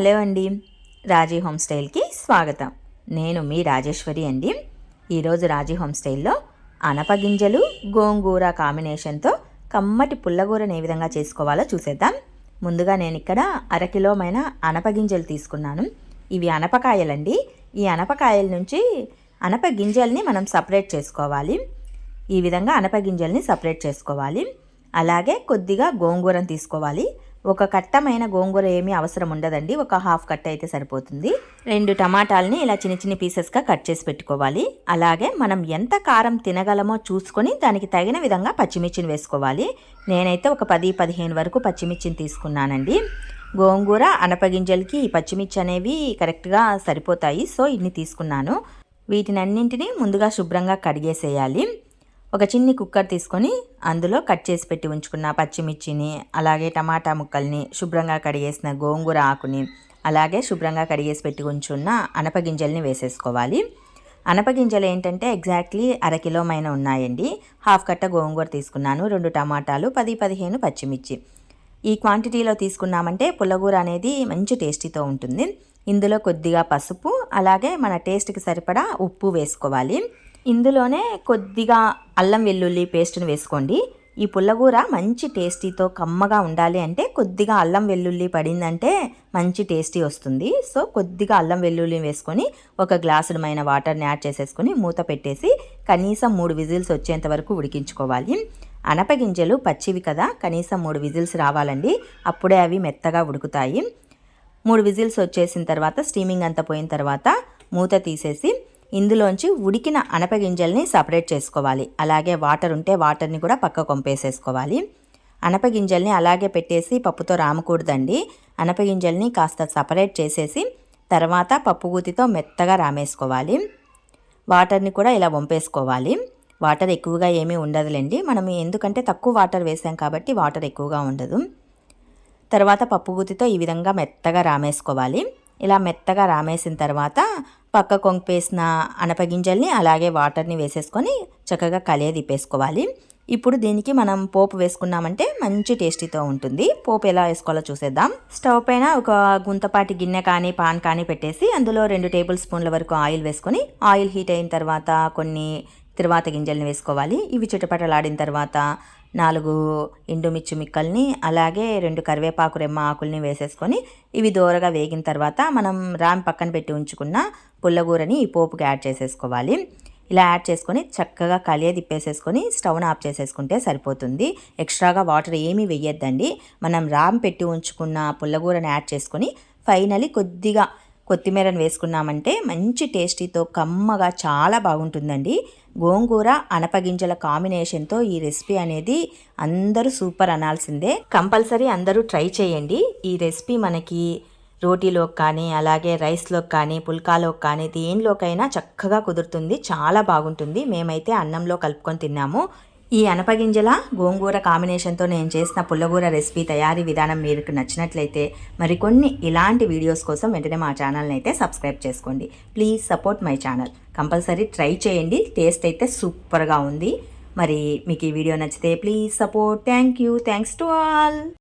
Hello అండి. రాజీ home స్టైల్కి స్వాగతం. నేను మీ రాజేశ్వరి అండి. ఈరోజు రాజీ హోమ్ స్టైల్లో అనపగింజలు గోంగూర కాంబినేషన్తో కమ్మటి పుల్లగూరను ఏ విధంగా చేసుకోవాలో చూసేద్దాం. ముందుగా నేను ఇక్కడ అరకిలోమైన అనపగింజలు తీసుకున్నాను. ఇవి అనపకాయలండి. ఈ అనపకాయల నుంచి అనప గింజల్ని మనం సపరేట్ చేసుకోవాలి. ఈ విధంగా అనపగింజల్ని సపరేట్ చేసుకోవాలి. అలాగే కొద్దిగా గోంగూరను తీసుకోవాలి. ఒక కట్టమైన గోంగూర ఏమీ అవసరం ఉండదండి. ఒక హాఫ్ కట్ట అయితే సరిపోతుంది. రెండు టమాటాలని ఇలా చిన్న చిన్న పీసెస్గా కట్ చేసి పెట్టుకోవాలి. అలాగే మనం ఎంత కారం తినగలమో చూసుకొని దానికి తగిన విధంగా పచ్చిమిర్చిని వేసుకోవాలి. నేనైతే ఒక పది పదిహేను వరకు పచ్చిమిర్చిని తీసుకున్నానండి. గోంగూర అనపగింజలకి ఈ పచ్చిమిర్చి అనేవి కరెక్ట్గా సరిపోతాయి. సో ఇన్ని తీసుకున్నాను. వీటినన్నింటినీ ముందుగా శుభ్రంగా కడిగేసేయాలి. ఒక చిన్ని కుక్కర్ తీసుకొని అందులో కట్ చేసి పెట్టి ఉంచుకున్న పచ్చిమిర్చిని అలాగే టమాటా ముక్కల్ని శుభ్రంగా కడిగేసిన గోంగూర ఆకుని అలాగే శుభ్రంగా కడిగేసి పెట్టి ఉంచున్న అనపగింజల్ని వేసేసుకోవాలి. అనపగింజలు ఏంటంటే ఎగ్జాక్ట్లీ అరకిలోమైన ఉన్నాయండి. హాఫ్ కట్ట గోంగూర తీసుకున్నాను రెండు టమాటాలు పది పదిహేను పచ్చిమిర్చి. ఈ క్వాంటిటీలో తీసుకున్నామంటే పుల్లగూర అనేది మంచి టేస్టీతో ఉంటుంది. ఇందులో కొద్దిగా పసుపు అలాగే మన టేస్ట్కి సరిపడా ఉప్పు వేసుకోవాలి. ఇందులోనే కొద్దిగా అల్లం వెల్లుల్లి పేస్ట్ని వేసుకోండి. ఈ పుల్లగూర మంచి టేస్టీతో కమ్మగా ఉండాలి అంటే కొద్దిగా అల్లం వెల్లుల్లి పడిందంటే మంచి టేస్టీ వస్తుంది. సో కొద్దిగా అల్లం వెల్లుల్లి వేసుకొని ఒక గ్లాసుడమైన వాటర్ని యాడ్ చేసేసుకొని మూత పెట్టేసి కనీసం మూడు విజిల్స్ వచ్చేంత వరకు ఉడికించుకోవాలి. అనపగింజలు పచ్చివి కదా కనీసం మూడు విజిల్స్ రావాలండి. అప్పుడే అవి మెత్తగా ఉడుకుతాయి. మూడు విజిల్స్ వచ్చేసిన తర్వాత స్టీమింగ్ అంతా పోయిన తర్వాత మూత తీసేసి ఇందులోంచి ఉడికిన అనపగింజల్ని సపరేట్ చేసుకోవాలి. అలాగే వాటర్ ఉంటే వాటర్ని కూడా పక్క కొంపేసేసుకోవాలి అనపగింజల్ని అలాగే పెట్టేసి పప్పుతో రామకూడదండి. అనపగింజల్ని కాస్త సపరేట్ చేసేసి తర్వాత పప్పుగూతితో మెత్తగా రామేసుకోవాలి. వాటర్ని కూడా ఇలా వంపేసుకోవాలి. వాటర్ ఎక్కువగా ఏమీ ఉండదులేండి. మనం ఎందుకంటే తక్కువ వాటర్ వేసాం కాబట్టి వాటర్ ఎక్కువగా ఉండదు. తర్వాత పప్పుగూతితో ఈ విధంగా మెత్తగా రామేసుకోవాలి. ఇలా మెత్తగా రామేసిన తర్వాత పక్క కొంపేసిన అనపగింజల్ని అలాగే వాటర్ని వేసేసుకొని చక్కగా కలియ తిప్పేసుకోవాలి. ఇప్పుడు దీనికి మనం పోపు వేసుకున్నామంటే మంచి టేస్టీతో ఉంటుంది. పోపు ఎలా వేసుకోవాలో చూసేద్దాం. స్టవ్ పైన ఒక గుంతపాటి గిన్నె కానీ పాన్ కానీ పెట్టేసి అందులో రెండు టేబుల్ స్పూన్ల వరకు ఆయిల్ వేసుకొని ఆయిల్ హీట్ అయిన తర్వాత కొన్ని తిరువాత గింజల్ని వేసుకోవాలి. ఇవి చుట్టుపట్టలాడిన తర్వాత నాలుగు ఎండుమిర్చి మిక్కల్ని అలాగే రెండు కరివేపాకు రెమ్మ ఆకుల్ని వేసేసుకొని ఇవి దూరగా వేగిన తర్వాత మనం రామ్ పక్కన పెట్టి ఉంచుకున్న పుల్లగూరని ఈ పోపుకి యాడ్ చేసేసుకోవాలి. ఇలా యాడ్ చేసుకొని చక్కగా కలియ తిప్పేసేసుకొని స్టవ్ను ఆఫ్ చేసేసుకుంటే సరిపోతుంది. ఎక్స్ట్రాగా వాటర్ ఏమీ వేయొద్దండి. మనం రామ్ పెట్టి ఉంచుకున్న పుల్లగూరని యాడ్ చేసుకొని ఫైనలీ కొద్దిగా కొత్తిమీరను వేసుకున్నామంటే మంచి టేస్టీతో కమ్మగా చాలా బాగుంటుందండి. గోంగూర అనపగింజల కాంబినేషన్తో ఈ రెసిపీ అనేది అందరూ సూపర్ అనాల్సిందే. కంపల్సరీ అందరూ ట్రై చేయండి. ఈ రెసిపీ మనకి రోటీలోకి కానీ అలాగే రైస్లోకి కానీ పుల్కాలోకి కానీ దేనిలోకైనా చక్కగా కుదురుతుంది. చాలా బాగుంటుంది. మేమైతే అన్నంలో కలుపుకొని తిన్నాము. ఈ అనపగింజల గోంగూర కాంబినేషన్తో నేను చేసిన పుల్లగూర రెసిపీ తయారీ విధానం మీకు నచ్చినట్లయితే మరికొన్ని ఇలాంటి వీడియోస్ కోసం వెంటనే మా ఛానల్ని అయితే సబ్స్క్రైబ్ చేసుకోండి. Please support my channel. Compulsory try చేయండి. టేస్ట్ అయితే సూపర్గా ఉంది. మరి మీకు ఈ వీడియో నచ్చితే please support. Thank you. Thanks to all.